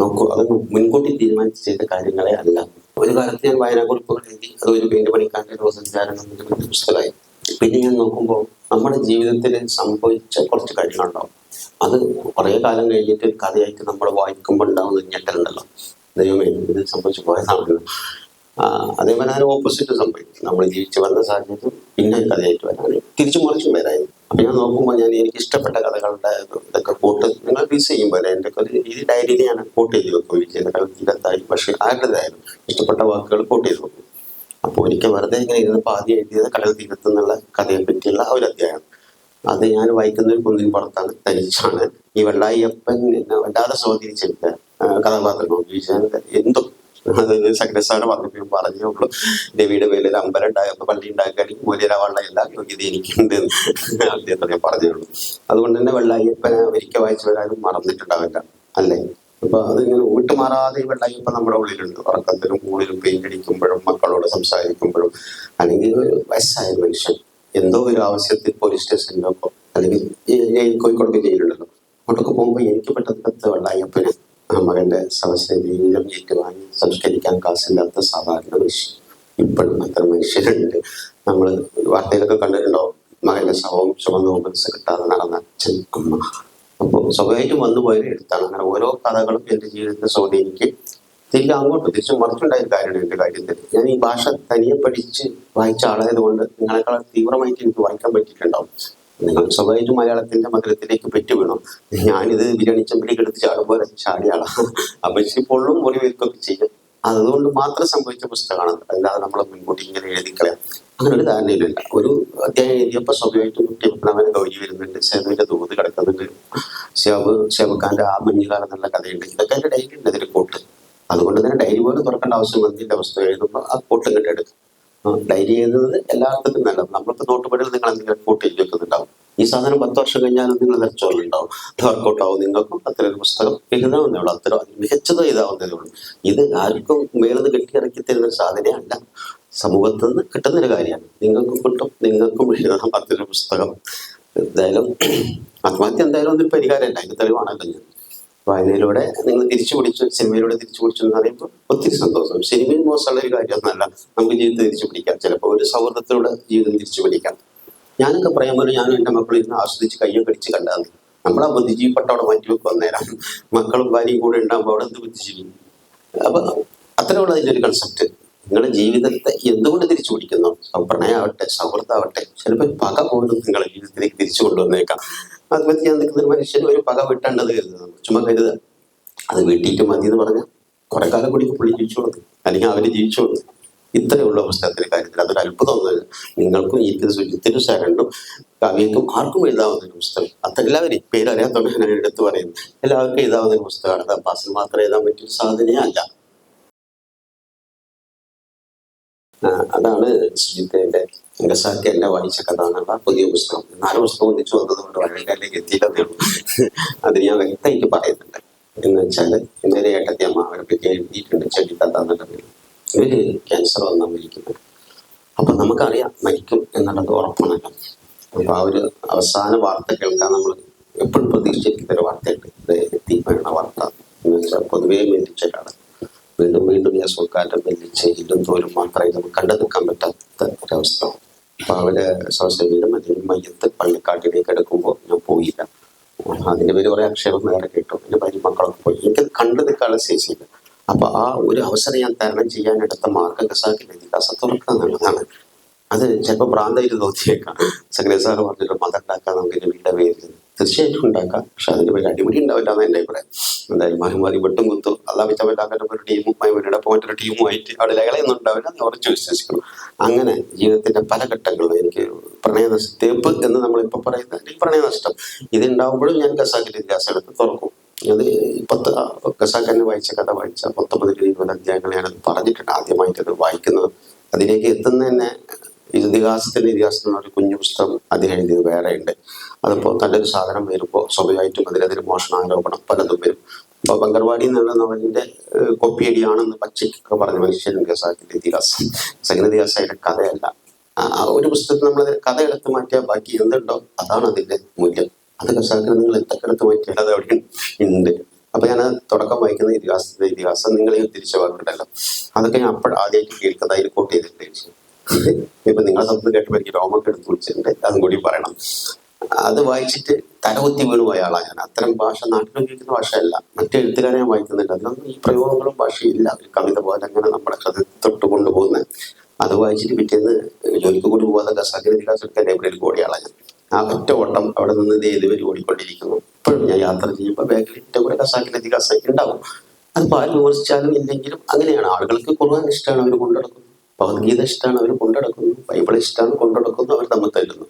നോക്കൂ അത് മുൻകൂട്ടി തീരുമാനിച്ച് ചെയ്ത കാര്യങ്ങളെ അല്ല. ഒരു കാലത്ത് ഞാൻ വായനാക്കുറിപ്പുകൾ എഴുതി അത് ഒരു പെയിന്റ് പണിക്കാരന്റെ വലിയ പുസ്തകമായി പിന്നെ ഞാൻ നോക്കുമ്പോൾ നമ്മുടെ ജീവിതത്തിൽ സംഭവിച്ച കുറച്ച് കാര്യങ്ങളുണ്ടാവും. അത് കുറേ കാലം കഴിഞ്ഞിട്ട് കഥയായിട്ട് നമ്മൾ വായിക്കുമ്പോൾ ഉണ്ടാവുന്ന ഞെട്ടലുണ്ടല്ലോ. ദൈവമേ ഇത് സംഭവിച്ചു പോയതാണല്ലോ അതേപോലെ അതിന് ഓപ്പോസിറ്റ് സംഭവിക്കും നമ്മൾ ജീവിച്ചു വന്ന സാഹചര്യം പിന്നെ കഥയായിട്ട് വരാനും തിരിച്ചു മറിച്ചും വരായിരുന്നു ഞാൻ നോക്കുമ്പോൾ ഞാൻ എനിക്ക് ഇഷ്ടപ്പെട്ട കഥകളുടെ ഇതൊക്കെ കൂട്ട് നിങ്ങൾ ഫീസ് ചെയ്യുമ്പോൾ എന്റെ ഒരു രീതി ഡയറിയിൽ ഞാൻ കൂട്ട് ചെയ്ത് വെക്കും വിജയകഥകൾ തീരത്തായി പക്ഷേ ആരുടേതായാലും ഇഷ്ടപ്പെട്ട വാക്കുകൾ കൂട്ട് ചെയ്ത് വെക്കും. അപ്പോൾ എനിക്ക് വെറുതെ ഇങ്ങനെ ഇരുന്ന് പാതി എഴുതിയത് കടൽ തീരത്ത് എന്നുള്ള കഥയെ പറ്റിയുള്ള ഒരു അധ്യായം. അത് ഞാൻ വായിക്കുന്ന ഒരു കുന്നിൻ പുറത്താണ് തനിച്ചാണ്. ഈ വെള്ളായിയപ്പൻ വല്ലാതെ സ്വാധീനിച്ചെടുത്ത കഥാപാത്രങ്ങൾ ഉപയോഗിച്ചാൽ വിജയന്റെ സക്രസാണ് പറഞ്ഞപ്പോൾ പറഞ്ഞേ ഉള്ളൂ. രവിയുടെ പേരിൽ അമ്പലം ഉണ്ടായപ്പോൾ പള്ളി ഉണ്ടാക്കാൻ മൂല്യരാവാനുള്ള എല്ലാ യോഗ്യത എനിക്കുണ്ട് അദ്ദേഹത്തെ ഞാൻ പറഞ്ഞുള്ളൂ അതുകൊണ്ട് തന്നെ വെള്ളായപ്പനെ ഒരിക്കൽ വായിച്ചവരാരും മറന്നിട്ടുണ്ടാവില്ല അല്ലേ? അപ്പൊ അതിങ്ങനെ വിട്ടുമാറാതെ ഈ വെള്ളായിപ്പ നമ്മുടെ ഉള്ളിലുണ്ട്. ഉറക്കത്തിലും കൂടുതലും പെയിന്റ് അടിക്കുമ്പോഴും മക്കളോട് സംസാരിക്കുമ്പോഴും അല്ലെങ്കിൽ ഒരു വയസ്സായ മനുഷ്യൻ എന്തോ ഒരു ആവശ്യത്തിൽ പോലീസ് സ്റ്റേഷനിലൊക്കെ അല്ലെങ്കിൽ കോഴിക്കോട് ജയിലുണ്ടല്ലോ അങ്ങോട്ടൊക്കെ പോകുമ്പോൾ എനിക്ക് പെട്ടെന്ന് വെള്ളായപ്പന് ആ മകന്റെ ശവശരീരം ഏറ്റുവാങ്ങി സംസ്കരിക്കാൻ കാശില്ലാത്ത സാധാരണ മനുഷ്യൻ. ഇപ്പോഴും അത്ര മനുഷ്യരുണ്ട്. നമ്മൾ വാർത്തയിലൊക്കെ കണ്ടിട്ടുണ്ടോ? മകന്റെ ശവം ചുമന്ന മനസ്സ് കിട്ടാതെ നടന്ന അച്ഛൻ അമ്മ അപ്പോൾ സ്വകാര്യം വന്നു പോയൊരു എടുത്താണ്. അങ്ങനെ ഓരോ കഥകളും എന്റെ ജീവിതത്തെ സ്വാധീനിക്ക് തിരികെ അങ്ങോട്ട് തിരിച്ചും മറിച്ചുണ്ടായ കാര്യമാണ് എന്റെ കാര്യത്തിൽ. ഞാൻ ഈ ഭാഷ തനിയെ പഠിച്ച് വായിച്ച ആളായത് കൊണ്ട് നിങ്ങളെക്കാൾ തീവ്രമായിട്ട് എനിക്ക് വായിക്കാൻ പറ്റിയിട്ടുണ്ടാവും. സ്വകാര്യം മലയാളത്തിന്റെ മകരത്തിലേക്ക് പെറ്റു വീണു. ഞാനിത് ബിരിയാണി ചെമ്പിലേക്ക് എടുത്ത് ചാടുമ്പോൾ ചാടിയാളാണ് അപ്പൊ ഇച്ചിരി പൊള്ളും മുറിവേൽക്കൊക്കെ ചെയ്യും. അതുകൊണ്ട് മാത്രം സംഭവിച്ച പുസ്തകമാണ്. അല്ലാതെ നമ്മൾ മുൻകൂട്ടി ഇങ്ങനെ എഴുതിക്കളയാം അങ്ങനെ ഒരു ധാരണയിലില്ല ഒരു അധ്യായം എഴുതിയപ്പോൾ സ്വാഭാവികമായിട്ടും വിപ്ലവനെ ഗൗരി വരുന്നുണ്ട്. സേതുവിന്റെ തോത് കിടക്കുന്നുണ്ട്. ശേവ് ശേവക്കാന്റെ ആ മഞ്ഞുകാലം എന്നുള്ള കഥയുണ്ട്. ഇതൊക്കെ എന്റെ ഡയറി ഉണ്ട് അതിൽ കൂട്ട് അതുകൊണ്ട് തന്നെ ഡയറി പോലും തുറക്കേണ്ട ആവശ്യം വന്നില്ല. പുസ്തകം എഴുതുമ്പോൾ ആ കൂട്ടും ഇങ്ങോട്ട് എടുക്കും. ഡയറി എഴുതുന്നത് എല്ലാവർക്കും നല്ലത്. നമ്മൾക്ക് നോട്ടുപടിയിൽ നിങ്ങൾ എന്തെങ്കിലും കൂട്ടി വെക്കുന്നുണ്ടാവും ഈ സാധനം പത്ത് വർഷം കഴിഞ്ഞാലും നിങ്ങൾ നിറച്ചോളുണ്ടാവും വർക്കൗട്ട് ആവും. നിങ്ങൾക്കും അത്ര ഒരു പുസ്തകം എഴുതാവുന്നേ ഉള്ളൂ. അത്ര മികച്ചത് എഴുതാവുന്നതേ ഉള്ളൂ. ഇത് ആർക്കും മേലെന്ന് കെട്ടിയിറക്കി തരുന്ന ഒരു സാധനമല്ല. സമൂഹത്തിൽ നിന്ന് കിട്ടുന്നൊരു കാര്യമാണ്. നിങ്ങൾക്കും കിട്ടും. നിങ്ങൾക്കും എഴുതാം അത്രയൊരു പുസ്തകം എന്തായാലും ആത്മഹത്യ എന്തായാലും ഒന്നും പരിഹാരമല്ല. അതിന് തെളിവാണല്ലോ ഞാൻ വായനയിലൂടെ നിങ്ങൾ തിരിച്ചു പിടിച്ചു സിനിമയിലൂടെ തിരിച്ചു പിടിച്ചു എന്ന് പറയുമ്പോൾ ഒത്തിരി സന്തോഷം. സിനിമയിൽ മോശമുള്ള ഒരു കാര്യമൊന്നുമല്ല. നമുക്ക് ജീവിതം തിരിച്ചു പിടിക്കാം. ചിലപ്പോൾ ഒരു സൗഹൃദത്തിലൂടെ ജീവിതം തിരിച്ചു പിടിക്കാം. ഞാനൊക്കെ പറയാൻ പോലും ഞാനും എന്റെ മക്കളും ഇന്ന് ആസ്വദിച്ച് കയ്യോ പിടിച്ച് കണ്ടാൽ നമ്മളാ ബുദ്ധിജീവിപ്പെട്ട അവിടെ മാറ്റി വെക്കും മക്കളും ഭാര്യയും കൂടെ ഉണ്ടാകുമ്പോൾ അവിടെ എന്ത് ബുദ്ധിജീവി? അപ്പൊ അത്രയുള്ള അതിന്റെ ഒരു കൺസെപ്റ്റ് നിങ്ങളുടെ ജീവിതത്തെ എന്തുകൊണ്ട് തിരിച്ചു പിടിക്കുന്നു? പ്രണയമാവട്ടെ സൗഹൃദമാവട്ടെ. ചിലപ്പോൾ പക പോലും നിങ്ങളുടെ ജീവിതത്തിലേക്ക് തിരിച്ചു കൊണ്ടുവന്നേക്കാം. അതുപോലെ ചെയ്യാൻ നിൽക്കുന്ന ഒരു മനുഷ്യൻ ഒരു പക വിട്ടേണ്ടത് കരുതുന്നു. ചുമ്മാ കരുതുക. അത് വെട്ടിയിട്ട് മതി എന്ന് പറഞ്ഞാൽ കുറെ കാലം കൂടി പുള്ളി ജീവിച്ചു കൊടുക്കും. അല്ലെങ്കിൽ അവർ ജീവിച്ചു കൊടുക്കും. ഇത്രയുള്ള പുസ്തകത്തിന്റെ കാര്യത്തിൽ. അതൊരു അത്ഭുതമൊന്നും നിങ്ങൾക്കും ഈ സുജിത്തിനും ശരണ്ടും കവിക്കും ആർക്കും എഴുതാവുന്ന ഒരു പുസ്തകം. അത്ര എല്ലാവരും പേരറിയാത്തോണ്ട് ഞാൻ എടുത്തു പറയുന്നു. എല്ലാവർക്കും എഴുതാവുന്ന ഒരു പുസ്തകമാണ്. അബ്ബാസിന് മാത്രം എഴുതാൻ പറ്റിയ ഒരു അതാണ് സുജിത്തിന്റെ ഗസാക്കി അല്ല വായിച്ച കഥ എന്നുള്ള പുതിയ പുസ്തകം നാല് പുസ്തകം ഒന്നിച്ചു വന്നതുകൊണ്ട് വളരെക്കാരിലേക്ക് എത്തിയിട്ടതേ ഉള്ളൂ അത് ഞാൻ വ്യക്തമായിട്ട് പറയുന്നുണ്ട് എന്ന് വെച്ചാൽ എന്റെ ഒരു ഏട്ടത്തി അമ്മ അവരെ പറ്റി എഴുതിയിട്ടുണ്ട് ചെടി കഥ എന്നുള്ള പേര് ഇവർ ക്യാൻസർ വന്നാൽ മരിക്കുന്നത് അപ്പൊ നമുക്കറിയാം മരിക്കും എന്നുള്ളത് ഉറപ്പാണല്ലോ അപ്പൊ ആ ഒരു അവസാന വാർത്ത കേൾക്കാൻ നമ്മൾ എപ്പോഴും പ്രതീക്ഷിക്കുന്ന ഒരു വാർത്തയുണ്ട് ഇത് എത്തി വീണ വാർത്ത എന്ന് വെച്ചാൽ പൊതുവേ മരിച്ച ഒരാൾ ഈ അസുഖക്കാരുടെ മെല്ലിച്ച് ഇല്ലും തോലും മാത്രമായി നമുക്ക് കണ്ടു നിൽക്കാൻ പറ്റാത്ത ഒരവസ്ഥ. രാവിലെ അവർ മറ്റൊരു മയ്യത്ത് പള്ളിക്കാട്ടിലേക്ക് എടുക്കുമ്പോൾ ഞാൻ പോയില്ല. അതിന്റെ പേര് കുറെ ആക്ഷേപം വേറെ കേട്ടു. എന്റെ ഭാര്യ മക്കളൊക്കെ പോയി. എനിക്ക് കണ്ടു നിൽക്കാനുള്ള ശേഷിയില്ല അപ്പൊ ആ ഒരു അവസരം ഞാൻ തരണം ചെയ്യാൻ എടുത്ത മാർഗം ഗസാക്കില്ല ഇതിഹാസ തുറക്കുക അത് ചിലപ്പോൾ ഭ്രാന്തായിട്ട് തോന്നിയേക്കാം. സക്രിയ സാറ് പറഞ്ഞൊരു മതം ഉണ്ടാക്കാൻ നമുക്ക് വീടിന്റെ പേരിൽ തീർച്ചയായിട്ടും ഉണ്ടാക്കാം. പക്ഷെ അതിന്റെ പേര് അടിപൊളി ഉണ്ടാവില്ല എന്ന് എന്റെ അഭിപ്രായം. എന്തായാലും മഹിമാരി വെട്ടും കുത്തും. അല്ലാ വെച്ചവരാക്കാൻ ഒരു ടീമും മഹിമരുടെ പോയിട്ടൊരു ടീമുമായിട്ട് അവിടെ ലഹളയൊന്നും ഉണ്ടാവില്ല എന്ന് ഉറച്ചു വിശ്വസിക്കണം അങ്ങനെ ജീവിതത്തിന്റെ പല ഘട്ടങ്ങളിലും എനിക്ക് പ്രണയനഷ്ട തേപ്പ് എന്ന് നമ്മളിപ്പോൾ പറയുന്നത് അല്ലെങ്കിൽ പ്രണയനഷ്ടം ഇത് ഉണ്ടാവുമ്പോഴും ഞാൻ ഗസാക്കിന്റെ ഇതിഹാസം എടുത്ത് തുറക്കും. അത് പത്ത് ഗസാക്കന്നെ വായിച്ച കഥ വായിച്ച പത്തൊമ്പത് ഇരുപത് അധ്യായങ്ങൾ ഞാനത് പറഞ്ഞിട്ടുണ്ട്. ആദ്യമായിട്ട് അത് വായിക്കുന്നത്. അതിലേക്ക് എത്തുന്ന തന്നെ ഇതിഹാസത്തിന്റെ ഇതിഹാസം എന്ന ഒരു കുഞ്ഞു പുസ്തകം അദ്ദേഹം എഴുതിയത് വേറെ ഉണ്ട് അതിപ്പോൾ നല്ലൊരു സാധനം വരുമ്പോൾ സ്വാഭാവികമായിട്ടും അതിലെതിരെ മോഷണാരോപണം പലതും വരും. അപ്പൊ എന്നുള്ള നോവലിന്റെ കോപ്പിയടിയാണെന്ന് പച്ചയ്ക്കൊക്കെ പറഞ്ഞ മനുഷ്യൻ ഗസാക്കിന്റെ ഇതിഹാസം. ഇതിഹാസം കഥയല്ല. ഒരു പുസ്തകത്തിൽ നമ്മൾ കഥ എടുത്ത് മാറ്റിയാൽ ബാക്കി എന്തുണ്ടോ അതാണ് അതിന്റെ മൂല്യം. അത് ഗസാക്കിന് നിങ്ങൾ എന്തൊക്കെ എടുത്ത് മാറ്റിയാൽ അത് അവിടെ ഉണ്ട്. അപ്പൊ ഞാൻ തുടക്കം വായിക്കുന്ന ഇതിഹാസത്തിന്റെ ഇതിഹാസം നിങ്ങൾ ഈ തിരിച്ച വാക്കുണ്ടല്ലോ. അതൊക്കെ ഞാൻ അപ്പോൾ ആദ്യമായിട്ട് കേൾക്കുന്നത് അതിൽ കോട്ട് ചെയ്തിട്ടുണ്ട്. ഇപ്പൊ നിങ്ങളെ സ്വന്തം കേട്ടപ്പോൾ എനിക്ക് രോമൊക്കെ എടുത്ത് വിളിച്ചിട്ടുണ്ട്. അതും കൂടി പറയണം. അത് വായിച്ചിട്ട് തലകുത്തി വീണു പോയ ആളാണ് ഞാൻ. അത്തരം ഭാഷ നാട്ടിൽ ഉപയോഗിക്കുന്ന ഭാഷയല്ല. മറ്റു എഴുത്തുകാരെ ഞാൻ വായിക്കുന്നുണ്ട് അതിനൊന്നും ഈ പ്രയോഗങ്ങളും ഭാഷയില്ല. ഒരു കവിത പോലെ അങ്ങനെ നമ്മുടെ ഹൃദയ തൊട്ട് കൊണ്ടുപോകുന്നത് അത് വായിച്ചിട്ട് പിറ്റേന്ന് ജോലിക്ക് കൂടി പോകാതെ ഖസാക്കിന് ഇതിഹാസമൊക്കെ ലൈബ്രറിയിൽ ഓടിയാളാണ് ഞാൻ. ആ ഒറ്റ ഓട്ടം അവിടെ നിന്ന് ഏതുവരെ ഓടിക്കൊണ്ടിരിക്കുന്നു. ഇപ്പോഴും ഞാൻ യാത്ര ചെയ്യുമ്പോൾ ബാഗിൽ എന്റെ കൂടെ കസാക്കിന്റെ വികാസം ഉണ്ടാവും. അത് ആര് വിമർശിച്ചാലും ഇല്ലെങ്കിലും അങ്ങനെയാണ്. ആളുകൾക്ക് കുറവാൻ ഇഷ്ടമാണ് അവർ കൊണ്ടുനടക്കുന്നു ഭഗവത്ഗീത ഇഷ്ടമാണ് അവർ കൊണ്ടുനടക്കുന്നു ബൈബിൾ ഇഷ്ടമാണ് കൊണ്ടുനടക്കുന്നു അവർ തമ്മിൽ തല്ലുന്നു.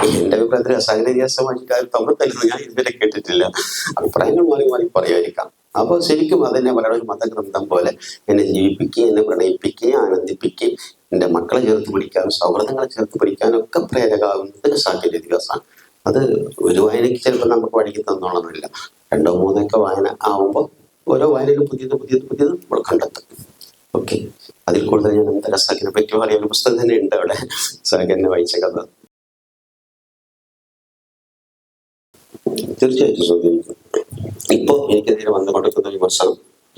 എന്റെ അഭിപ്രായത്തിൽ ഇതിഹാസമായിട്ട് അവർ തമ്മിൽ ഞാൻ ഇതുവരെ കേട്ടിട്ടില്ല. അഭിപ്രായങ്ങൾ മാറി മാറി പറയാതിരിക്കാം. അപ്പോൾ ശരിക്കും അതെന്നെ ഒരു മതഗ്രന്ഥം പോലെ എന്നെ ജീവിപ്പിക്കുകയും എന്നെ പ്രണയിപ്പിക്കുകയും ആനന്ദിപ്പിക്കുകയും എന്റെ മക്കളെ ചേർത്ത് പിടിക്കാനും സൗഹൃദങ്ങളെ ചേർത്ത് പിടിക്കാനും ഒക്കെ പ്രേരകാവുന്നത് സാഹിത്യ ഇതിഹാസമാണ്. അത് ഒരു വായനയ്ക്ക് ചിലപ്പോൾ നമുക്ക് വഴിക്ക് തന്നോളന്നില്ല രണ്ടോ മൂന്നൊക്കെ വായന ആവുമ്പോൾ ഓരോ വായനയിലും പുതിയത് പുതിയത് പുതിയത് നമ്മൾ കണ്ടെത്തും. ഓക്കെ അതിൽ കൂടുതൽ ഞാൻ എന്താ സാഹിനെ പറ്റി പറയുന്ന പുസ്തകം തന്നെ ഉണ്ട് അവിടെ. സാഹിനെ വായിച്ച കഥ. തീർച്ചയായിട്ടും സ്വാധീനിക്കും ഇപ്പോൾ എനിക്കെതിരെ വന്നുകൊണ്ടിരിക്കുന്ന വിമർശനം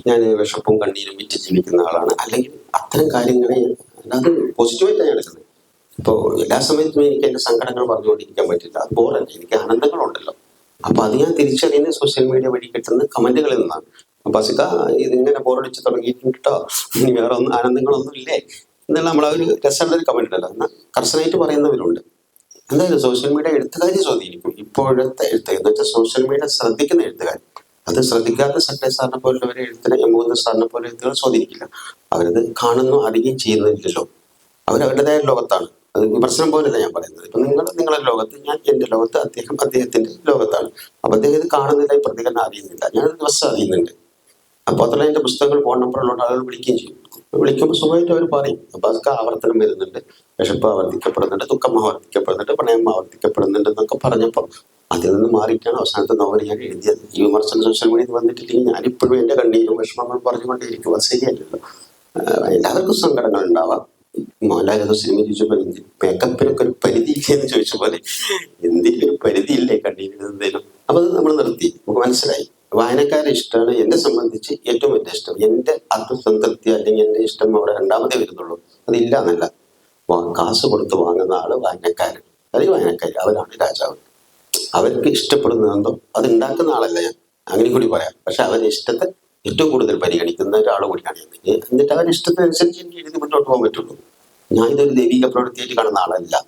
ഞാൻ വിഷപ്പും കണ്ണീരും വിറ്റ് ജീവിക്കുന്ന ആളാണ്. അല്ലെങ്കിൽ അത്തരം കാര്യങ്ങളെ അത് പോസിറ്റീവായിട്ടാണ് ഞാൻ എടുക്കുന്നത്. ഇപ്പോൾ എല്ലാ സമയത്തും എനിക്ക് എന്റെ സങ്കടങ്ങൾ പറഞ്ഞുകൊണ്ടിരിക്കാൻ പറ്റില്ല. അത് ബോറല്ല എനിക്ക് ആനന്ദങ്ങളുണ്ടല്ലോ. അപ്പൊ അത് ഞാൻ തിരിച്ചറിയുന്നത് സോഷ്യൽ മീഡിയ വഴി കിട്ടുന്ന കമന്റുകളിൽ നിന്നാണ്. ബസിക്ക ഇതിങ്ങനെ ബോറടിച്ച് തുടങ്ങിയിട്ടുണ്ടോ ഇനി വേറെ ഒന്നും ആനന്ദങ്ങളൊന്നും ഇല്ലേ? എന്നുള്ള നമ്മളൊരു ഒരു രസമുള്ള ഒരു കമന്റ് ഉണ്ടല്ലോ. എന്നാൽ കർശനായിട്ട് പറയുന്നവരുണ്ട്. എന്തായാലും സോഷ്യൽ മീഡിയ എഴുത്തുകാരെ സ്വാധീനിക്കും ഇപ്പോഴത്തെ എഴുത്ത് എന്ന് സോഷ്യൽ മീഡിയ ശ്രദ്ധിക്കുന്ന എഴുത്തുകാർ അത് ശ്രദ്ധിക്കാത്ത സട്ടേ സാറിനെ പോലുള്ളവരെ എഴുത്തിനെ എമ്മൂന്ന് സാറിനെ പോലെ എഴുത്തുകൾ സ്വാധീനിക്കില്ല അവരത് കാണുന്നു അറിയുകയും ചെയ്യുന്നില്ലല്ലോ. അവരവരുടേതായ ലോകത്താണ്. അത് വിമർശനം പോലല്ല ഞാൻ പറയുന്നത്. ഇപ്പൊ നിങ്ങൾ നിങ്ങളുടെ ലോകത്ത് ഞാൻ എന്റെ ലോകത്ത് അദ്ദേഹം അദ്ദേഹത്തിന്റെ ലോകത്താണ്. അപ്പൊ അദ്ദേഹം ഇത് കാണുന്നില്ല പ്രതികരണം അറിയുന്നില്ല. ഞാൻ ദിവസം അറിയുന്നുണ്ട്. അപ്പൊ അതുള്ള എന്റെ പുസ്തകങ്ങൾ ഫോൺ നമ്പറുള്ള ആളുകൾ വിളിക്കുകയും ചെയ്യും. വിളിക്കുമ്പോൾ സുഖമായിട്ട് അവർ പറയും. അപ്പൊ അതൊക്കെ ആവർത്തനം വരുന്നുണ്ട്. വിശപ്പ് ആവർത്തിക്കപ്പെടുന്നുണ്ട് ദുഃഖം ആവർത്തിക്കപ്പെടുന്നുണ്ട് പ്രണയം ആവർത്തിക്കപ്പെടുന്നുണ്ട് എന്നൊക്കെ പറഞ്ഞപ്പോൾ അതിൽ നിന്ന് മാറിയിട്ടാണ് അവസാനത്തെ നോവൽ ഞാൻ എഴുതിയത്. ഈ വിമർശനം സോഷ്യൽ മീഡിയയിൽ വന്നിട്ടില്ലെങ്കിൽ ഞാനിപ്പോഴും എന്റെ കണ്ണീരും വിഷമങ്ങൾ പറഞ്ഞുകൊണ്ടേയിരിക്കും. അത് ശരിയല്ലല്ലോ. എല്ലാവർക്കും സങ്കടങ്ങൾ ഉണ്ടാവാം. മോഹൻലാൽ സിനിമ ചോദിച്ചപ്പോൾ മേക്കപ്പിനൊക്കെ ഒരു പരിധി ഇല്ലേ എന്ന് ചോദിച്ച പോലെ എന്തിനും ഒരു പരിധി ഇല്ലേ എന്തേലും അപ്പൊ അത് നമ്മൾ നിർത്തി. നമുക്ക് മനസ്സിലായി. വായനക്കാരെ ഇഷ്ടമാണ്. എന്നെ സംബന്ധിച്ച് ഏറ്റവും വലിയ ഇഷ്ടം. എന്റെ ആത്മസംതൃപ്തി അല്ലെങ്കിൽ എന്റെ ഇഷ്ടം അവിടെ രണ്ടാമതേ വരുന്നുള്ളൂ. അതില്ല എന്നല്ല കാശ് കൊടുത്ത് വാങ്ങുന്ന ആൾ വായനക്കാരൻ. അല്ലെങ്കിൽ വായനക്കാർ അവരാണ് രാജാവ്. അവർക്ക് ഇഷ്ടപ്പെടുന്നതെന്തോ അത് ഉണ്ടാക്കുന്ന ആളല്ല ഞാൻ. അങ്ങനെ കൂടി പറയാം. പക്ഷെ അവരുടെ ഇഷ്ടത്തെ ഏറ്റവും കൂടുതൽ പരിഗണിക്കുന്ന ഒരാൾ കൂടിയാണ് എന്നിട്ട് അവരുടെ ഇഷ്ടത്തിനനുസരിച്ച് എനിക്ക് എഴുതി മുന്നോട്ട് പോകാൻ പറ്റുള്ളൂ. ഞാൻ ഇതൊരു ദൈവിക പ്രവൃത്തിയായിട്ട് കാണുന്ന ആളല്ല.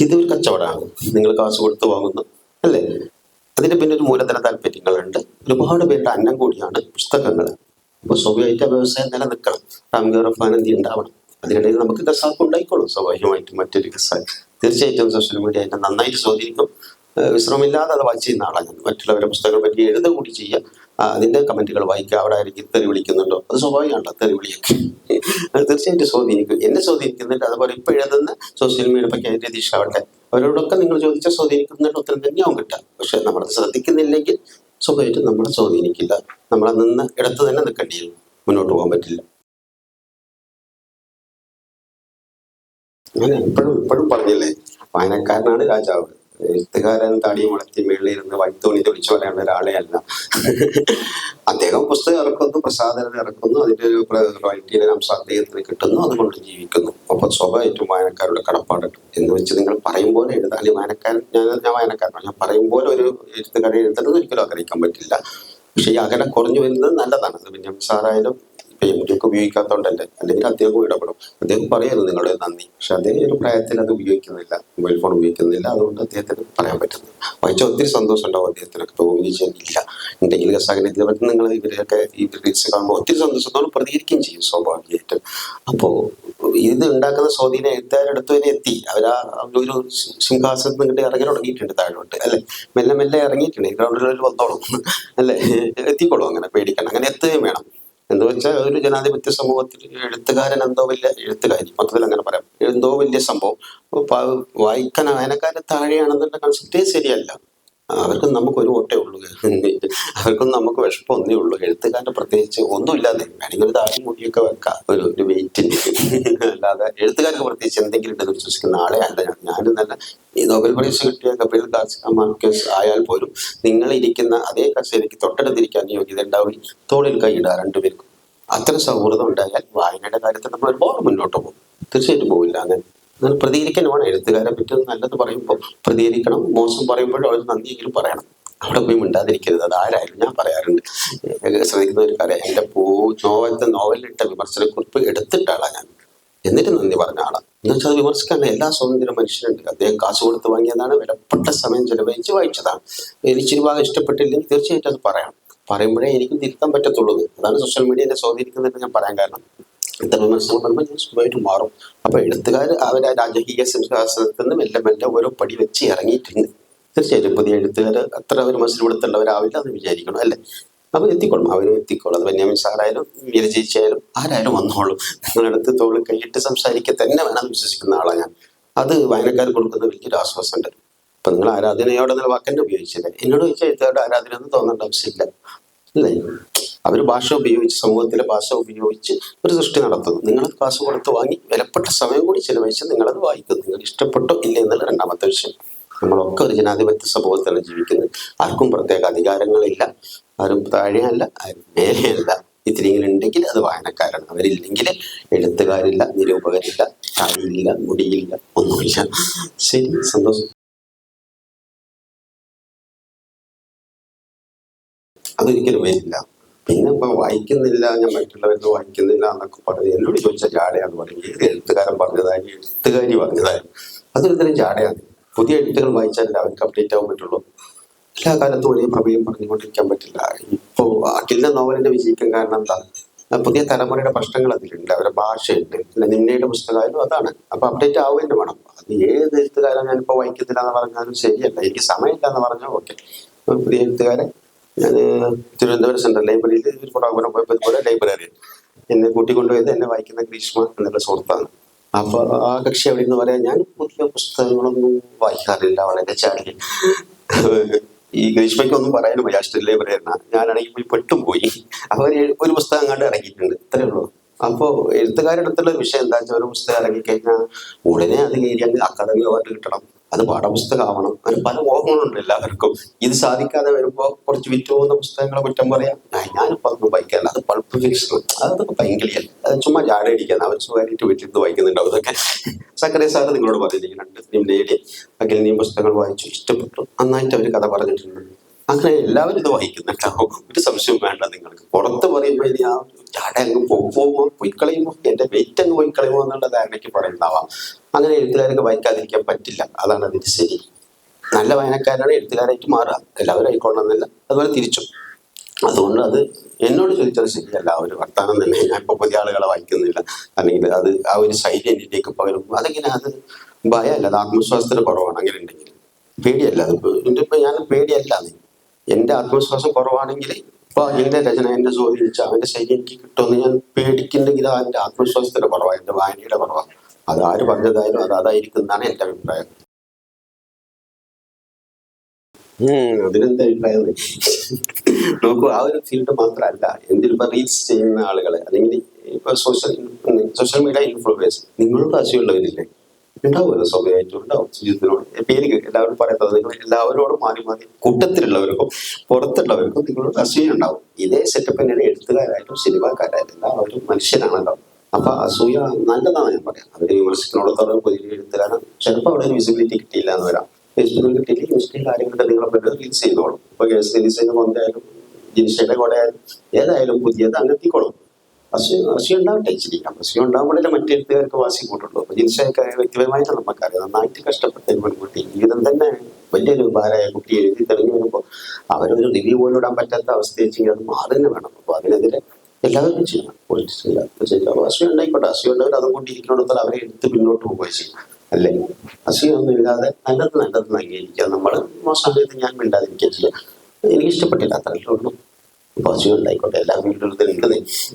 ഇതൊരു കച്ചവടമാണ്. നിങ്ങൾ കാശ് കൊടുത്ത് വാങ്ങുന്നു. അല്ലേ? അതിന്റെ പിന്നെ ഒരു മൂലധന താല്പര്യങ്ങളുണ്ട് ഒരുപാട് പേരുടെ അന്നം കൂടിയാണ് പുസ്തകങ്ങൾ അപ്പൊ സ്വാഭാവികമായിട്ട് ആ വ്യവസായം നിലനിൽക്കണം. റാംഗേറഫ് ആനന്ദി ഉണ്ടാവണം അതിനിടയിൽ നമുക്ക് കസാക്ക് ഉണ്ടായിക്കോളും സ്വാഭാവികമായിട്ടും മറ്റൊരു കസാക്ക് തീർച്ചയായിട്ടും സോഷ്യൽ മീഡിയ എന്നെ നന്നായിട്ട് സ്വാധീനിക്കും. വിശ്രമമില്ലാതെ അത് വായിച്ച് ചെയ്യുന്ന ആളാണ് ഞാൻ. മറ്റുള്ളവരെ പുസ്തകങ്ങളെ പറ്റി എഴുതുക കൂടി ചെയ്യുക അതിന്റെ കമന്റുകൾ വായിക്കുക. അവിടെ ആയിരിക്കും തെറി വിളിക്കുന്നുണ്ടോ? അത് സ്വാഭാവികമാണല്ലോ തെറി വിളിയൊക്കെ. തീർച്ചയായിട്ടും സ്വാധീനിക്കും. എന്നെ സ്വാധീനിക്കുന്നുണ്ട് അതുപോലെ ഇപ്പൊ എഴുതുന്ന സോഷ്യൽ മീഡിയ പറ്റി കെ. രതീഷ് ആവട്ടെ. അവരോടൊക്കെ നിങ്ങൾ ചോദിച്ചാൽ സ്വാധീനിക്കുന്നതിന്റെ ഉത്തരം തന്നെയാവും കിട്ടുക. പക്ഷെ നമ്മളത് ശ്രദ്ധിക്കുന്നില്ലെങ്കിൽ സ്വാഭാവികമായിട്ടും നമ്മൾ സ്വാധീനിക്കില്ല. നമ്മളെ നിന്ന് ഇടത്ത് തന്നെ നിൽക്കേണ്ടി വരും. മുന്നോട്ട് പോകാൻ പറ്റില്ല. ഞാൻ എപ്പോഴും ഇപ്പോഴും പറഞ്ഞില്ലേ? വായനക്കാരനാണ് രാജാവ്. എഴുത്തുകാരൻ താടിയും വളർത്തി മേളിലിരുന്ന് വൈത്തോണി വിളിച്ചു പറയേണ്ട ഒരാളെ അല്ല. അദ്ദേഹം പുസ്തകം ഇറക്കുന്നു പ്രസാദനം ഇറക്കുന്നു അതിന്റെ ഒരു റോയൽറ്റിയുടെ അംശം അദ്ദേഹത്തിന് കിട്ടുന്നു അതുകൊണ്ട് ജീവിക്കുന്നു. അപ്പൊ സ്വാഭാവികമായിട്ടും വായനക്കാരുടെ കടപ്പാടുണ്ട് എന്ന് വെച്ച് നിങ്ങൾ പറയും പോലെ എഴുതാൻ വായനക്കാരൻ ഞാൻ ഞാൻ വായനക്കാരനാണ് ഞാൻ പറയും പോലെ ഒരു എഴുത്തുകാരെ എഴുതുന്നത് ഒരിക്കലും ആഗ്രഹിക്കാൻ പറ്റില്ല. പക്ഷെ ഈ അകലം കുറഞ്ഞു വരുന്നത് നല്ലതാണ്. അത് പിന്നെ സാറായാലും എം ഉപയോഗിക്കാത്തതുകൊണ്ടല്ലേ അല്ലെങ്കിൽ അദ്ദേഹം ഇടപെടും. അദ്ദേഹം പറയുന്നത് നിങ്ങളുടെ നന്ദി. പക്ഷെ അദ്ദേഹം ഒരു പ്രായത്തിൽ അത് ഉപയോഗിക്കുന്നില്ല. മൊബൈൽ ഫോൺ ഉപയോഗിക്കുന്നില്ല. അതുകൊണ്ട് അദ്ദേഹത്തിന് പറയാൻ പറ്റുന്നത്. വായിച്ച ഒത്തിരി സന്തോഷം ഉണ്ടാവും അദ്ദേഹത്തിനൊക്കെ. ഇപ്പോൾ വിജയം ഇല്ല. ഉണ്ടെങ്കിൽ ഇതിനെ പറ്റി നിങ്ങൾ ഇവരെയൊക്കെ ഈ റീൽസ് കാണുമ്പോൾ ഒത്തിരി സന്തോഷത്തോടെ പ്രതികരിക്കുകയും ചെയ്യും സ്വാഭാവികമായിട്ടും. അപ്പോൾ ഇത് ഉണ്ടാക്കുന്ന സ്വാധീനം എഴുത്തുകാരെടുത്ത് വരെ എത്തി. അവരാ ഒരു സിംഹാസനത്തിൽ നിന്നിട്ട് ഇറങ്ങി തുടങ്ങിയിട്ടുണ്ട് താഴോട്ട്. അല്ലെ? മെല്ലെ മെല്ലെ ഇറങ്ങിയിട്ടുണ്ട്. ഗ്രൗണ്ടിൽ വന്നോളും. അല്ലെ? എത്തിക്കോളും അങ്ങനെ പേടിക്കണം അങ്ങനെ എത്തുകയും വേണം. എന്ന് വെച്ചാൽ ഒരു ജനാധിപത്യ സമൂഹത്തിൽ എഴുത്തുകാരൻ എന്തോ വലിയ എഴുത്തുകാരി മൊത്തത്തിൽ അങ്ങനെ പറയാം. എന്തോ വലിയ സംഭവം. വായിക്കാൻ വായനക്കാരൻ താഴെയാണെന്നുള്ള കൺസെപ്റ്റേ ശരിയല്ല. അവർക്കും നമുക്ക് ഒരു ഓട്ടേ ഉള്ളൂ. അവർക്കും നമുക്ക് വിഷപ്പം ഒന്നേ ഉള്ളൂ. എഴുത്തുകാരുടെ പ്രത്യേകിച്ച് ഒന്നുമില്ലാതെ വേണമെങ്കിൽ ഒരു താഴെ മുടിയൊക്കെ വെക്കാം. ഒരു ഒരു വെയിറ്റ് അല്ലാതെ എഴുത്തുകാർക്ക് പ്രത്യേകിച്ച് എന്തെങ്കിലും ഉണ്ടെന്ന് വിശ്വസിക്കുന്ന ആളെ അല്ല ഞാൻ. ഞാനും നല്ല ഈ നോബൽ പ്രൈസ് കിട്ടിയ ദാസ് മാർക്കസ് ആയാൽ പോലും നിങ്ങൾ ഇരിക്കുന്ന അതേ കസേരയ്ക്ക് തൊട്ടടുത്തിരിക്കാൻ യോഗ്യത ഉണ്ടാവും. തോളിൽ കൈയിടുക രണ്ടുപേർക്കും അത്ര സൗഹൃദം ഉണ്ടായാൽ വായനയുടെ കാര്യത്തിൽ നമ്മൾ ഒരുപാട് മുന്നോട്ട് പോകും. തീർച്ചയായിട്ടും പോകില്ല അങ്ങനെ. അങ്ങനെ പ്രതികരിക്കാൻ വേണം എഴുത്തുകാരെ പറ്റി നല്ലത് പറയുമ്പോൾ പ്രതികരിക്കണം. മോശം പറയുമ്പോഴും അവർ നന്ദിയെങ്കിലും പറയണം. അവിടെ പോയി മിണ്ടാതിരിക്കരുത്. അത് ആരായാലും ഞാൻ പറയാറുണ്ട്. കാര്യം എന്റെ പൂ നോവലത്തെ നോവലിലിട്ട വിമർശനക്കുറിപ്പ് എടുത്തിട്ടാളാ ഞാൻ. എന്നിട്ട് നന്ദി പറഞ്ഞ ആളാണ് എന്ന് വെച്ചാൽ അത് വിമർശിക്കാൻ എല്ലാ സ്വാതന്ത്ര്യം മനുഷ്യരുണ്ട് അദ്ദേഹം കാശ് കൊടുത്ത് വാങ്ങിയതാണ്. വിലപ്പെട്ട സമയം ചെലവഴിച്ച് വായിച്ചതാണ്. എനിക്ക് ഒരു ഭാഗം ഇഷ്ടപ്പെട്ടില്ലെങ്കിൽ തീർച്ചയായിട്ടും അത് പറയണം പറയുമ്പോഴേ എനിക്കും തിരുത്താൻ പറ്റത്തുള്ളൂ. അതാണ് സോഷ്യൽ മീഡിയ എന്നെ സ്വാധീനിക്കുന്നതെന്ന് ഞാൻ പറയാൻ കാരണം. ഇത്തരം വിമർശനം പറയുമ്പോൾ ഞാൻ സുഖമായിട്ട് മാറും. അപ്പൊ എഴുത്തുകാർ അവരെ രാജകീയ സിംഹാസനത്തിൽ നിന്ന് മെല്ലെ മെല്ലെ ഓരോ പടി വെച്ച് ഇറങ്ങിയിട്ടുണ്ട്. തീർച്ചയായിട്ടും പുതിയ എഴുത്തുകാർ അത്ര മനസ്സിൽ കൊടുത്തുള്ളവരാവില്ല എന്ന് വിചാരിക്കണം അല്ലേ? അവർ എത്തിക്കോളും അവരും എത്തിക്കോളും. അത് ബെന്യാമിൻ സാറായാലും വിരചിച്ചായാലും ആരായാലും വന്നോളും. നിങ്ങളടുത്ത് തോളിൽ കൈയിട്ട് സംസാരിക്കുക തന്നെ വേണം വിശ്വസിക്കുന്ന ആളാണ് ഞാൻ. അത് വായനക്കാർ കൊടുക്കുന്ന വലിയൊരു ആശ്വാസമുണ്ട്. അപ്പൊ നിങ്ങൾ ആരാധനയോടെ നിങ്ങൾ വാക്കന്നെ ഉപയോഗിച്ചില്ലേ? എന്നോട് ചോദിച്ചാൽ എഴുത്തുകാരുടെ ആരാധന ഒന്നും തോന്നേണ്ട ആവശ്യമില്ല. അല്ലേ? അവർ ഭാഷ ഉപയോഗിച്ച് സമൂഹത്തിലെ ഭാഷ ഉപയോഗിച്ച് ഒരു സൃഷ്ടി നടത്തുന്നു. നിങ്ങൾ ഭാഷ കൊടുത്ത് വാങ്ങി വിലപ്പെട്ട സമയം കൂടി ചെലവഴിച്ച് നിങ്ങളത് വായിക്കുന്നു. നിങ്ങൾ ഇഷ്ടപ്പെട്ടോ ഇല്ല എന്നുള്ള രണ്ടാമത്തെ വിഷയം. നമ്മളൊക്കെ ഒരു ജനാധിപത്യ സമൂഹത്തിലാണ് ജീവിക്കുന്നത്. ആർക്കും പ്രത്യേക അധികാരങ്ങളില്ല. ആരും താഴെയല്ല ആരും മേലെയല്ല. ഇത്തിരിയെങ്കിലും ഉണ്ടെങ്കിൽ അത് വായനക്കാരാണ്. അവരില്ലെങ്കിൽ എഴുത്തുകാരില്ല നിരൂപകരില്ല താഴെയില്ല മുടിയില്ല ഒന്നുമില്ല. ശരി സന്തോഷം. അതൊരിക്കലും വരില്ല. പിന്നെ ഇപ്പൊ വായിക്കുന്നില്ല ഞാൻ മറ്റുള്ളവർക്ക് വായിക്കുന്നില്ല എന്നൊക്കെ പറഞ്ഞു. എന്നോട് ചോദിച്ച ജാടയാന്ന് പറഞ്ഞു ഏത് എഴുത്തുകാരൻ പറഞ്ഞതായി എഴുത്തുകാരി പറഞ്ഞതായി. അതൊരു തരം ജാടയാണ് പുതിയ എഴുത്തുകൾ വായിച്ചാലേ അവർക്ക് അപ്ഡേറ്റ് ആവാൻ പറ്റുള്ളൂ. എല്ലാ കാലത്തും ഒരേ പ്രമേയം പറഞ്ഞുകൊണ്ടിരിക്കാൻ പറ്റില്ല. ഇപ്പോ അഖിലിന്റെ നോവലിന്റെ വിജയിക്കാൻ കാരണം എന്താ? പുതിയ തലമുറയുടെ പ്രശ്നങ്ങൾ അതിലുണ്ട്. അവരുടെ ഭാഷയുണ്ട്. പിന്നെ നിന്നയുടെ പുസ്തകമായാലും അതാണ്. അപ്പൊ അപ്ഡേറ്റ് ആവുകയും വേണം. അത് ഏത് എഴുത്തുകാരൻ ഞാനിപ്പോ വായിക്കുന്നില്ല എന്ന് പറഞ്ഞാലും ശരിയല്ല. എനിക്ക് സമയമില്ല എന്ന് പറഞ്ഞാൽ ഓക്കെ പുതിയ എഴുത്തുകാരൻ ഞാൻ തിരുവനന്തപുരം സെൻട്രൽ ലൈബ്രറിയിൽ ഒരു പ്രോഗ്രാം പോയപ്പോൾ ഇതുപോലെ ലൈബ്രറിയൻ എന്നെ കൂട്ടിക്കൊണ്ടുപോയത് എന്നെ വായിക്കുന്ന ഗ്രീഷ്മ എന്നുള്ള സുഹൃത്താണ്. അപ്പൊ ആ കക്ഷി അവിടെ നിന്ന് പറയാൻ ഞാൻ പുതിയ പുസ്തകങ്ങളൊന്നും വായിക്കാറില്ല വളരെ ചാടി ഈ ഗ്രീഷ്മയ്ക്കൊന്നും പറയാനും പോയി അഷ്ട ലൈബ്രറിയാണ് ഞാനാണെങ്കിൽ പോയി പെട്ടും പോയി. അവർ ഒരു പുസ്തകം കണ്ട് ഇറങ്ങിയിട്ടുണ്ട് ഇത്രയേ ഉള്ളൂ. അപ്പോ എഴുത്തുകാരുടെ അടുത്തുള്ള വിഷയം എന്താ വെച്ചാൽ ഒരു പുസ്തകം ഇറങ്ങിക്കഴിഞ്ഞാൽ ഉടനെ അത് കയറി അങ്ങ് അക്കാദമി അവാർഡ് കിട്ടണം. അത് പാഠപുസ്തകമാവണം. അങ്ങനെ പല മോഹങ്ങളുണ്ട് എല്ലാവർക്കും. ഇത് സാധിക്കാതെ വരുമ്പോൾ കുറച്ച് വിറ്റ് പോകുന്ന പുസ്തകങ്ങളെ കുറ്റം പറയാം. ഞാൻ- ഞാനിപ്പോ അതൊന്നും വായിക്കാറില്ല. അത് പൾപ്പ് ഫിക്ഷൻ അതൊക്കെ ഭയങ്കരയല്ല അത് ചുമ്മാ ജാടയടിക്കാൻ അവർ സുഖമായിട്ട് വീട്ടിൽ വായിക്കുന്നുണ്ടാവും അതൊക്കെ സക്കറേ സാറ് നിങ്ങളോട് പറഞ്ഞിരിക്കുന്നുണ്ട്. നിമ്നയുടെ അഖിലിനെയും പുസ്തകങ്ങൾ വായിച്ചു. ഇഷ്ടപ്പെട്ടു. നന്നായിട്ട് അവർ കഥ പറഞ്ഞിട്ടുണ്ട്. അങ്ങനെ എല്ലാവരും ഇത് വായിക്കുന്നുണ്ടാവും. ഒരു സംശയവും വേണ്ട നിങ്ങൾക്ക്. പുറത്ത് പറയുമ്പോൾ ഇനി ആ ജാട അങ്ങ് പോകുമോ? പൊയ്ക്കളയുമോ? എന്റെ വെയിറ്റ് അങ്ങ് പോയിക്കളയുമോ? എന്നുള്ള ധാരണയ്ക്ക് പറയുന്നതാവാം. അങ്ങനെ എഴുത്തുകാരൊക്കെ വായിക്കാതിരിക്കാൻ പറ്റില്ല. അതാണ് അതിന്റെ ശരി. നല്ല വായനക്കാരാണ് എഴുത്തുകാരായിട്ട് മാറുക. എല്ലാവരും ആയിക്കൊള്ളണമെന്നില്ല അതുപോലെ തിരിച്ചും. അതുകൊണ്ട് അത് എന്നോട് ചോദിച്ചത് ശരിയല്ല. ഒരു വർത്തമാനം തന്നെ. ഞാൻ ഇപ്പൊ പുതിയ ആളുകളെ വായിക്കുന്നില്ല. അല്ലെങ്കിൽ അത് ആ ഒരു ശൈലി എന്നിലേക്ക് പകരും അതെങ്ങനെ? അത് ഭയമല്ല അത് ആത്മവിശ്വാസത്തിന് കുറവാണ് അങ്ങനെ ഉണ്ടെങ്കിൽ പേടിയല്ല. അത് ഇപ്പൊ ഞാൻ പേടിയല്ല അത്. എന്റെ ആത്മവിശ്വാസം കുറവാണെങ്കിൽ ഇപ്പൊ എന്റെ രചന എന്റെ ചോദിച്ചാൽ അവന്റെ ശൈലി എനിക്ക് കിട്ടുമെന്ന് ഞാൻ പേടിക്കുന്നെങ്കിൽ അത് എന്റെ ആത്മവിശ്വാസത്തിന്റെ കുറവാണ് എന്റെ വായനയുടെ കുറവാണ് അത് ആര് പറഞ്ഞതായാലും അത് അതായിരിക്കും എന്നാണ് എന്റെ അഭിപ്രായം. അതിനെന്താ അഭിപ്രായം? നോക്കൂ ആ ഒരു ഫീൽഡ് മാത്രമല്ല എന്തിനിപ്പോ റീച്ച് ചെയ്യുന്ന ആളുകളെ അല്ലെങ്കിൽ ഇപ്പൊ സോഷ്യൽ സോഷ്യൽ മീഡിയ ഇൻഫ്ലുവൻസ് നിങ്ങളുടെ ആശയമുള്ളവരില്ലേ ഉണ്ടാവുമല്ലോ സ്വാഭാവികമായിട്ടും ഉണ്ടാവും. ശുചിത്വത്തിനോട് പേര് എല്ലാവരും പറയുന്നത് നിങ്ങൾ എല്ലാവരോടും മാറി മാറി കൂട്ടത്തിലുള്ളവർക്കും പുറത്തുള്ളവർക്കും നിങ്ങളോട് അസൂയ ഉണ്ടാവും. ഇതേ സെറ്റപ്പ് തന്നെയാണ് എഴുത്തുകാരായാലും സിനിമാക്കാരായാലും എല്ലാവരും മനുഷ്യനാണല്ലോ. അപ്പൊ അസൂയ നല്ലതാണ് ഞാൻ പറയാം. അവർ വിമർശിക്കുന്നോടത്തോളം പുതിയ എഴുത്തുകാരൻ ചിലപ്പോൾ അവിടെ വിസിബിലിറ്റി കിട്ടിയില്ല എന്ന് വരാം. ഫേസ്ബുക്കിൽ കിട്ടിയില്ല ഇൻസ്റ്റയിൽ കാര്യങ്ങളൊക്കെ നിങ്ങളെ പറ്റുന്നത് റിലീസ് ചെയ്തോളും. ഇപ്പൊ കേസ് റിലീസ് ചെയ്യുന്ന കൊണ്ടായാലും ജിനിഷയുടെ കൂടെ ആയാലും ഏതായാലും പുതിയത് അങ്ങെത്തിക്കോളും അസൂയ അസൂയ ഉണ്ടാവട്ടെ ഇച്ചിരി. അസൂയ ഉണ്ടാകുമ്പോഴല്ലേ മറ്റു എഴുത്തുകാർക്ക് വാശി കൂട്ടുള്ളൂ. അപ്പൊ ജിനിഷയൊക്കെ വ്യക്തിപരമായിട്ട് നമുക്കറിയാം നന്നായിട്ട് കഷ്ടപ്പെട്ട ഒരു പെൺകുട്ടി ജീവിതം തന്നെ വലിയൊരു ഭാരമായ കുട്ടി എഴുതി തെളിഞ്ഞു വരുമ്പോൾ അവരൊരു റിവ്യൂ പോലും ഇടാൻ പറ്റാത്ത അവസ്ഥയെ ചെയ്യാൻ മാറി വേണം അപ്പൊ അതിനെതിരെ എല്ലാവർക്കും ചെയ്യണം. പൊളിറ്റിക്സില്ല അസുഖം ഉണ്ടായിക്കോട്ടെ. അസുഖം ഉണ്ടവർ അതും കൊണ്ടിരിക്കുന്നിടത്തോളം അവരെ എടുത്ത് പിന്നോട്ട് പോവുകയും ചെയ്യും. അല്ലേ? അസുഖമൊന്നും ഇല്ലാതെ നല്ലത് നല്ലത് അംഗീകരിക്കുക. നമ്മൾ മോശം സമയത്ത് ഞാൻ മിണ്ടാതിരിക്കുക ചെയ്യുക എനിക്ക് ഇഷ്ടപ്പെട്ടില്ല അത്രയേ ഉള്ളൂ. അസൂയ ഉണ്ടായിക്കോട്ടെ എല്ലാ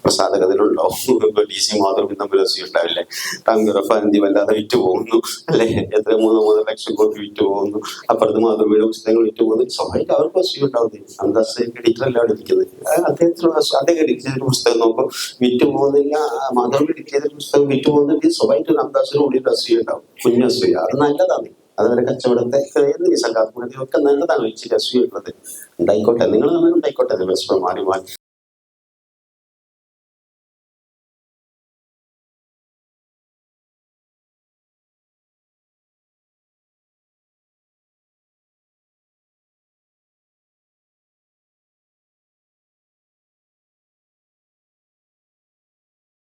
പ്രസാദകത്തിലുണ്ടാവും ഇപ്പൊ ഡി സി മാത്രം തമ്മിൽ അസൂയ ഉണ്ടാവില്ലേ? തങ്കുറഫാന്തി വല്ലാതെ വിറ്റ് പോകുന്നു അല്ലെ? എത്ര മൂന്ന് മൂന്ന് ലക്ഷം കോടി വിറ്റ് പോകുന്നു. അപ്പുറത്ത് മാധവിയുടെ പുസ്തകങ്ങൾ വിറ്റ് പോകുന്നു. സ്വാഭാവികം അവർക്ക് അസൂയ ഉണ്ടാവുന്നത് അന്തസ് എഡിറ്ററല്ല ഇരിക്കുന്നത്? അദ്ദേഹത്തിനുള്ള അദ്ദേഹം എഡിറ്റ് ചെയ്തൊരു പുസ്തകം നോക്കും. വിറ്റ് പോകുന്നില്ല മാധവൻ എഡിറ്റ് ചെയ്ത പുസ്തകം വിറ്റ് പോകുന്നില്ല സ്വാഭാവിക ഒരു കൂടി അസൂയ ഉണ്ടാവും. കുഞ്ഞു അത് നല്ലതാണ്. അതുവരെ കച്ചവടത്തെ ഒക്കെ നല്ലതാണ് ഇച്ചിരി അസൂയ ഉണ്ടായിക്കോട്ടെ. നിങ്ങൾ തമ്മിൽ ഉണ്ടായിക്കോട്ടെ. ദിവസം മാറി മാറി.